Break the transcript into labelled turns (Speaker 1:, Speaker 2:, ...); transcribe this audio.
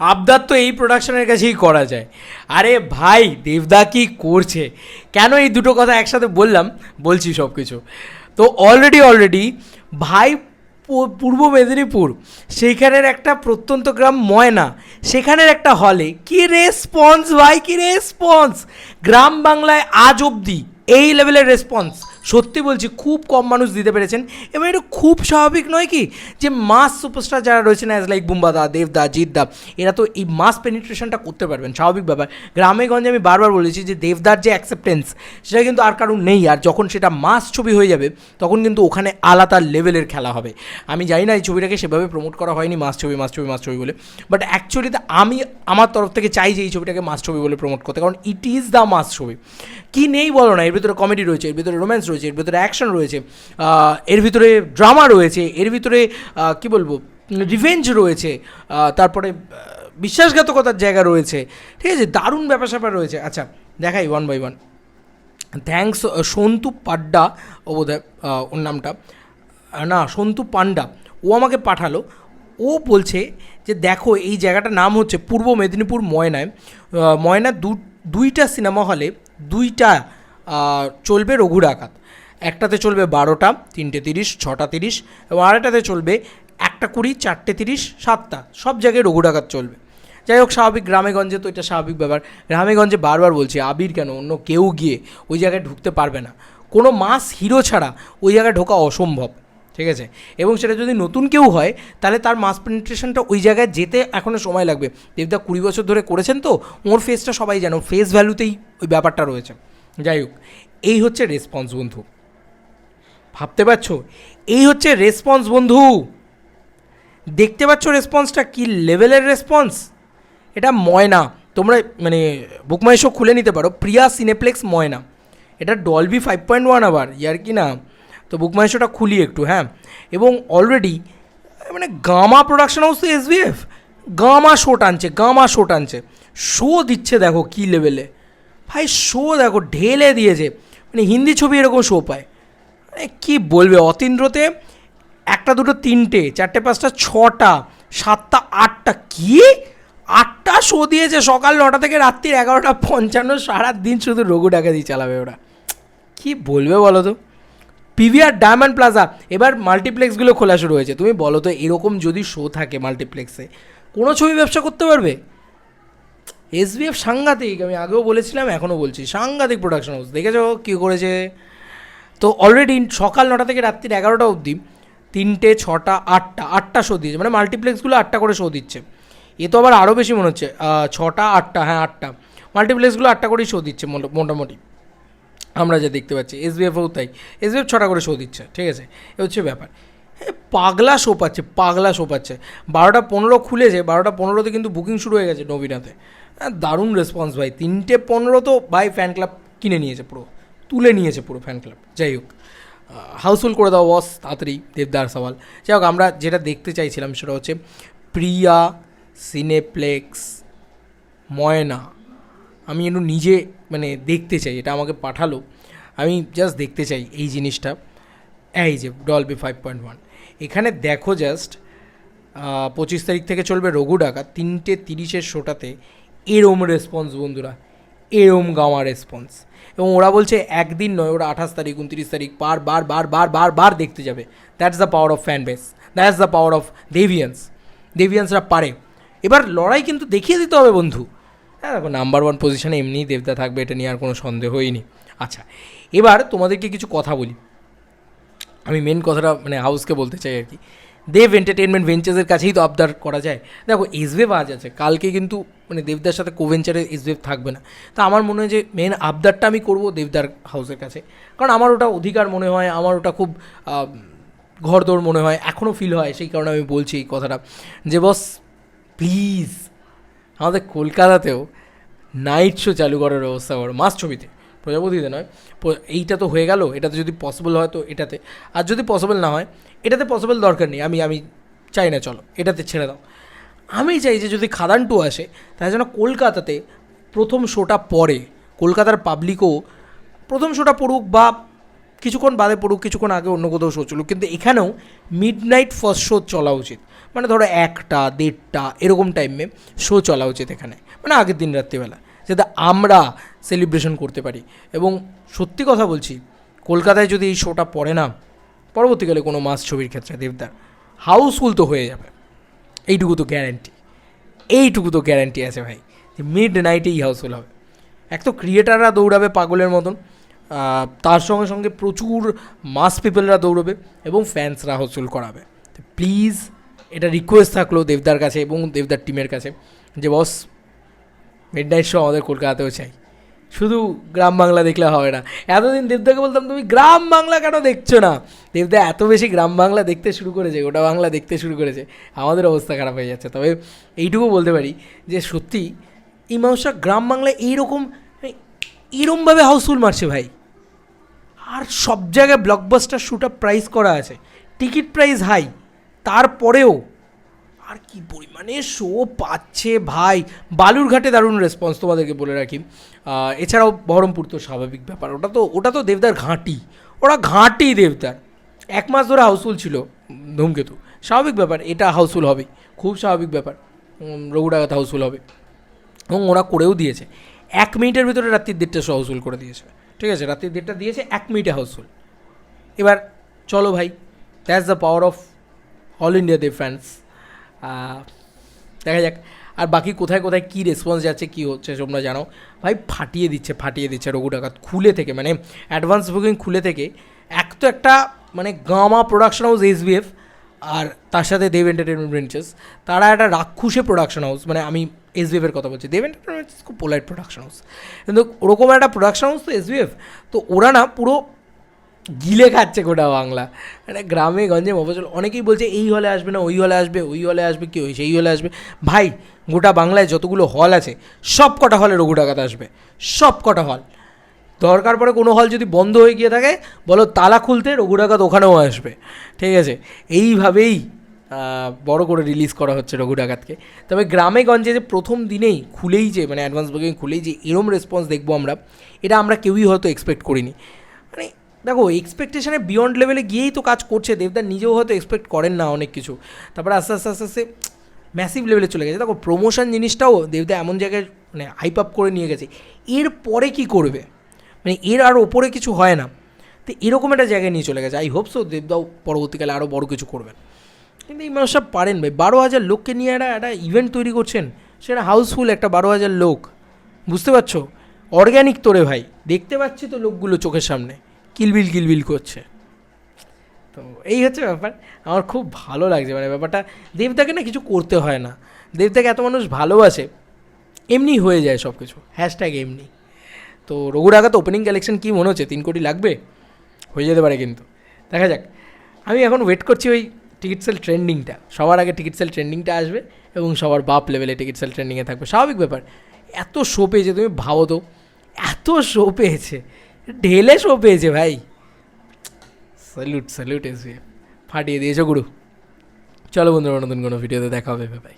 Speaker 1: আবদার তো এই প্রোডাকশনের কাছেই করা যায়। আরে ভাই, দেবদা কি করছে? কেন এই দুটো কথা একসাথে বললাম? বলছি সব কিছু তো অলরেডি অলরেডি ভাই পূর্ব মেদিনীপুর, সেইখানের একটা প্রত্যন্ত গ্রাম ময়না, সেখানের একটা হলে কি রেসপন্স ভাই, কি রেসপন্স গ্রাম বাংলায় আজ অবধি এই লেভেলের রেসপন্স সত্যি বলছি, খুব কম মানুষ দিতে পেরেছেন। এবং এটা খুব স্বাভাবিক নয় কি, যে মাস সুপারস্টার যারা রয়েছেন অ্যাজ লাইক বুম্বাদা দেবদা জিতদা এরা তো এই মাস পেনিট্রেশনটা করতে পারবেন, স্বাভাবিক ব্যাপার। গ্রামে গঞ্জে আমি বারবার বলেছি যে দেবদার যে অ্যাকসেপ্টেন্স সেটা কিন্তু আর কারণ নেই। আর যখন সেটা মাস ছবি হয়ে যাবে, তখন কিন্তু ওখানে আলাদা লেভেলের খেলা হবে। আমি জানি না এই ছবিটাকে সেভাবে প্রমোট করা হয়নি মাস ছবি মাস ছবি মাস ছবি বলে। বাট অ্যাকচুয়ালিতে আমি আমার তরফ থেকে চাই যে এই ছবিটাকে মাস ছবি বলে প্রমোট করতে, কারণ ইট ইজ দ্য মাস ছবি। কী নেই বলো না, এর ভিতরে কমেডি রয়েছে, এর ভিতরে রোম্যান্স রয়েছে। এর ভিতরে অ্যাকশন রয়েছে এর ভিতরে ড্রামা রয়েছে, এর ভিতরে কি বলব রিভেঞ্জ রয়েছে তারপরে বিশ্বাসঘাতকতার জায়গা রয়েছে, ঠিক আছে, দারুণ ব্যাপার স্যাপার রয়েছে। আচ্ছা দেখাই one by one thanks Santu Padda, ও বোধ ওর নামটা না, সন্তু পান্ডা, ও আমাকে পাঠালো। ও বলছে যে, দেখো, এই জায়গাটার নাম হচ্ছে পূর্ব মেদিনীপুর ময়নায়। ময়না দু, দুইটা সিনেমা হলে দুইটা চলবে রঘু ডাকাত একটাতে চলবে বারোটা, তিনটে তিরিশ, ছটা তিরিশ এবং আরেকটাতে চলবে একটা কুড়ি, চারটে তিরিশ, সাতটা। সব জায়গায় রঘু ডাকাত চলবে। যাই হোক, স্বাভাবিক গ্রামেগঞ্জে তো এটা স্বাভাবিক ব্যাপার। গ্রামেগঞ্জে বারবার বলছি, আবির কেন? অন্য কেউ গিয়ে ওই জায়গায় ঢুকতে পারবে না। কোনো মাস হিরো ছাড়া ওই জায়গায় ঢোকা অসম্ভব, ঠিক আছে? এবং সেটা যদি নতুন কেউ হয়, তাহলে তার মাস পেনিট্রেশনটা ওই জায়গায় যেতে এখনও সময় লাগবে। দেবদা কুড়ি বছর ধরে করেছেন তো, ওর ফেসটা সবাই জানো ফেস ভ্যালুতেই ওই ব্যাপারটা রয়েছে। যাই হোক, এই হচ্ছে রেসপন্স বন্ধু। ভাবতে পারছ? এই হচ্ছে রেসপন্স বন্ধু। দেখতে পাচ্ছ রেসপন্সটা কি লেভেলের রেসপন্স এটা ময়না। তোমরা মানে বুকমাই শো খুলে নিতে পারো। প্রিয়া সিনেপ্লেক্স ময়না। এটা ডলবি ফাইভ পয়েন্ট ওয়ান আবার, ইয়ার কি না? তো বুকমাই শোটা খুলি একটু হ্যাঁ। এবং অলরেডি মানে গামা প্রোডাকশন হাউস তো এস এসবিএফ গামা শো টানছে, গামা শো টানছে। শো দিচ্ছে দেখো কী লেভেলে ভাই, শো দেখো, ঢেলে দিয়েছে। মানে হিন্দি ছবি এরকম শো পায়। মানে কী বলবে, অতীন্দ্রতে একটা, দুটো, তিনটে, চারটে, পাঁচটা, ছটা, সাতটা, আটটা, কি? আটটা শো দিয়েছে সকাল নটা থেকে রাত্রির এগারোটা পঞ্চান্ন সারা দিন শুধু রঘু ডাকা দিয়ে চালাবে ওরা। কি বলবে বলো তো? পিভিআর ডায়মন্ড প্লাজা, এবার মাল্টিপ্লেক্সগুলো খোলা শুরু হয়েছে। তুমি বলো তো, এরকম যদি শো থাকে মাল্টিপ্লেক্সে, কোনো ছবি ব্যবসা করতে পারবে? এসবিএফ সাংঘাতিক, আমি আগেও বলেছিলাম, এখনও বলছি। সাংঘাতিক প্রোডাকশন হাউস দেখেছ কী করেছে? তো অলরেডি সকাল নটা থেকে রাত্রির এগারোটা অবধি তিনটে, ছটা, আটটা আটটা শো দিয়েছে। মানে মাল্টিপ্লেক্সগুলো আটটা করে শো দিচ্ছে। এ তো আবার আরও বেশি মনে হচ্ছে ছটা, আটটা হ্যাঁ আটটা। মাল্টিপ্লেক্সগুলো আটটা করেই শো দিচ্ছে মোটা- মোটামুটি। আমরা যা দেখতে পাচ্ছি এস এসবিএফও তাই। এস এসবিএফ ছটা করে শো দিচ্ছে, ঠিক আছে? এ হচ্ছে ব্যাপার। পাগলা শো পাচ্ছে, পাগলা শো পাচ্ছে। বারোটা পনেরো খুলেছে, বারোটা পনেরোতে কিন্তু বুকিং শুরু হয়ে গেছে নবীনাথে। হ্যাঁ দারুণ রেসপন্স ভাই। তিনটে পনেরো তো ভাই ফ্যান ক্লাব কিনে নিয়েছে পুরো। তুলে নিয়েছে পুরো ফ্যান ক্লাব যাই হোক হাউসফুল করে দাও বস তাড়াতাড়ি দেবদার সওয়াল। যাই হোক, আমরা যেটা দেখতে চাইছিলাম সেটা হচ্ছে প্রিয়া সিনেপ্লেক্স ময়না। আমি একটু নিজে মানে দেখতে চাই, এটা আমাকে পাঠালো। আমি জাস্ট দেখতে চাই এই জিনিসটা। এই যে ডলবি ফাইভ পয়েন্ট ওয়ান এখানে দেখো জাস্ট পঁচিশ তারিখ থেকে চলবে রঘু ডাকা তিনটে তিরিশের শোটাতে এরম রেসপন্স বন্ধুরা। এরম গাওয়া রেসপন্স এবং ওরা বলছে, একদিন নয়, ওরা আঠাশ তারিখ, উনত্রিশ তারিখ, বার বার বার বার বার বার দেখতে যাবে। That's the power of fan base that's the power of deviance দেভিয়ান্সরা পারে। এবার লড়াই কিন্তু দেখিয়ে দিতে হবে, বন্ধু। হ্যাঁ দেখো নাম্বার ওয়ান পজিশনে এমনিই দেবদা থাকবে, এটা নিয়ে আর কোনো সন্দেহই নেই। আচ্ছা এবার তোমাদেরকে কিছু কথা বলি। আমি মেন কথাটা মানে হাউসকে বলতে চাই আর কি। দেব এন্টারটেনমেন্ট ভেঞ্চার্সের কাছেই তো আবদার করা যায়। দেখো এসবেভ আজ আছে। কালকে কিন্তু মানে দেবদার সাথে কোভেঞ্চারে এসবেভ থাকবে না। তা আমার মনে হয় যে মেন আবদারটা আমি করব দেবদার হাউসের কাছে। কারণ আমার ওটা অধিকার মনে হয়, আমার ওটা খুব ঘরদোর মনে হয় এখনও ফিল হয়, সেই কারণে আমি বলছি এই কথাটা। যে বস প্লিজ আমাদের কলকাতাতেও নাইট শো চালু করার ব্যবস্থা করো, মাস ছবিতে। প্রজাপতিতে নয়। এইটা তো হয়ে গেল, এটাতে যদি পসিবল হয় তো এটাতে। আর যদি পসিবল না হয়, এটাতে পসিবল দরকার নেই, আমি আমি চাই না, চলো, এটাতে ছেড়ে দাও। আমি চাই যে যদি খাদান টু আসে, তাহলে যেন কলকাতাতে প্রথম শোটা পড়ে। কলকাতার পাবলিকও প্রথম শোটা পড়ুক বা কিছুক্ষণ বাদে পড়ুক, কিছুক্ষণ আগে অন্য কোথাও শো চলুক, কিন্তু এখানেও মিড নাইট ফার্স্ট শো চলা উচিত। মানে ধরো একটা, দেড়টা, এরকম টাইমে শো চলা উচিত এখানে। মানে আগের দিন রাত্রিবেলা। যাতে আমরা সেলিব্রেশন করতে পারি। এবং সত্যি কথা বলছি, কলকাতায় যদি এই শোটা পড়ে না, পরবর্তীকালে কোনো মাস ছবির ক্ষেত্রে দেবদার হাউসফুল তো হয়ে যাবে। এইটুকু তো গ্যারেন্টি এইটুকু তো গ্যারেন্টি আছে ভাই মিড নাইটেই হাউসফুল হবে। এক তো ক্রিয়েটাররা দৌড়াবে পাগলের মতন তার সঙ্গে সঙ্গে প্রচুর মাস পিপলরা দৌড়বে এবং ফ্যান্সরা হাউসফুল করাবে। প্লিজ এটা রিকোয়েস্ট থাকল দেবদার কাছে এবং দেবদার টিমের কাছে, যে বস মিড নাইট শো আমাদের কলকাতাতেও চাই। শুধু গ্রাম বাংলা দেখলে হবে না। এতদিন দেবদাকে বলতাম, তুমি গ্রাম বাংলা কেন দেখছ না? দেবদা এত বেশি গ্রাম বাংলা দেখতে শুরু করেছে, গোটা বাংলা দেখতে শুরু করেছে। আমাদের অবস্থা খারাপ হয়ে যাচ্ছে। তবে এইটুকু বলতে পারি যে সত্যি এই মানুষটা গ্রাম বাংলায় এইরকম এরমভাবে হাউসফুল মারছে ভাই। আর সব জায়গায় ব্লকবাস্টার শ্যুট আপ প্রাইস করা আছে। টিকিট প্রাইস হাই তারপরেও আর কি পরিমাণে শো পাচ্ছে ভাই। বালুরঘাটে দারুণ রেসপন্স তোমাদেরকে বলে রাখি। এছাড়াও বহরমপুর তো স্বাভাবিক ব্যাপার। ওটা তো ওটা তো দেবদার ঘাঁটি। ওরা ঘাঁটি দেবদার। এক মাস ধরে হাউসফুল ছিল, ধূমকেতু। স্বাভাবিক ব্যাপার, এটা হাউসফুল হবেই খুব স্বাভাবিক ব্যাপার। রঘুডাগাত হাউসফুল হবে। এবং ওরা করেও দিয়েছে। এক মিনিটের ভিতরে রাত্রির দেড়টা শো হাউসফুল করে দিয়েছে। ঠিক আছে রাত্রির দেড়টা দিয়েছে, এক মিনিটে হাউসফুল এবার চলো ভাই that's the power of all India the fans দেখা যাক। আর বাকি কোথায় কোথায় কী রেসপন্স যাচ্ছে, কী হচ্ছে তোমরা জানো? ভাই, ফাটিয়ে দিচ্ছে ফাটিয়ে দিচ্ছে রঘু ডাকাত। খুলে থেকে মানে অ্যাডভান্স বুকিং খুলে থেকে। এক তো একটা মানে Gamma production house S SBF আর তার সাথে দেব এন্টারটেনমেন্ট ভেঞ্চার্স তারা একটা রাক্ষুসে প্রোডাকশন হাউস মানে আমি এস এসবিএফের কথা বলছি। দেব এন্টারটেনমেন্ট খুব পোলাইট প্রোডাকশন হাউস কিন্তু ওরকম একটা প্রোডাকশন হাউস তো এসবিএফ তো ওরা না পুরো গিলে খাচ্ছে গোটা বাংলা। মানে গ্রামে, গঞ্জে মফসল অনেকেই বলছে, এই হলে আসবে না, ওই হলে আসবে, ওই হলে আসবে, কি ওই, সেই হলে আসবে। ভাই, গোটা বাংলায় যতগুলো হল আছে, সব কটা হলে রঘু ডাকাত আসবে। সব কটা হল দরকার পড়ে কোনো হল যদি বন্ধ হয়ে গিয়ে থাকে, বলো তালা খুলতে রঘু ডাকাত ওখানেও আসবে। ঠিক আছে? এইভাবেই বড় করে রিলিজ করা হচ্ছে রঘু ডাকাতকে। তবে গ্রামে, গঞ্জে যে প্রথম দিনেই খুলেই যে মানে অ্যাডভান্স বুকিং খুলেই যে এরম রেসপন্স দেখব আমরা, এটা আমরা কেউই হয়তো এক্সপেক্ট করিনি। দেখো এক্সপেকটেশনে বিয়ন্ড লেভেলে গিয়েই তো কাজ করছে দেবদার নিজেও হয়তো এক্সপেক্ট করেন না অনেক কিছু। তারপরে আস্তে আস্তে আস্তে আস্তে ম্যাসিভ লেভেলে চলে গেছে। দেখো প্রমোশন জিনিসটাও দেবদা এমন জায়গায় মানে হাইপ আপ করে নিয়ে গেছে। এর পরে কি করবে? মানে এর আর ওপরে কিছু হয় না। তো এরকম একটা জায়গায় নিয়ে চলে গেছে। আই হোপ সো দেবদাও পরবর্তীকালে আরও বড় কিছু করবেন কিন্তু এই মানুষটা পারেন ভাই। বারো হাজার লোককে নিয়ে একটা একটা ইভেন্ট তৈরি করছেন। সেটা হাউসফুল একটা বারো হাজার লোক। বুঝতে পারছ? অর্গ্যানিক তোরে ভাই। দেখতে পাচ্ছি তো লোকগুলো চোখের সামনে। কিলবিল কিলবিল করছে। তো এই হচ্ছে ব্যাপার। আমার খুব ভালো লাগছে মানে ব্যাপারটা। দেবদাকে না কিছু করতে হয় না। দেবদাকে এত মানুষ ভালোবাসে, এমনি হয়ে যায় সব কিছু হ্যাশট্যাগ এমনি। তো রঘুরাঘাত ওপেনিং কালেকশন কী মনে হচ্ছে? তিন কোটি লাগবে? হয়ে যেতে পারে কিন্তু। দেখা যাক। আমি এখন ওয়েট করছি ওই টিকিট সেল ট্রেন্ডিংটা সবার আগে টিকিট সেল ট্রেন্ডিংটা আসবে এবং সবার বাপ লেভেলে টিকিট সেল ট্রেন্ডিংয়ে থাকবে। স্বাভাবিক ব্যাপার। এত শো পেয়েছে তুমি ভাবো তো। এত শো পেয়েছে। ঢেলে শো পেয়েছে ভাই। স্যালুট স্যালুট এসে ফাটিয়ে দিয়েছ গুরু। চলো বন্ধুরা, নতুন কোনো ভিডিওতে দেখা হবে ভাই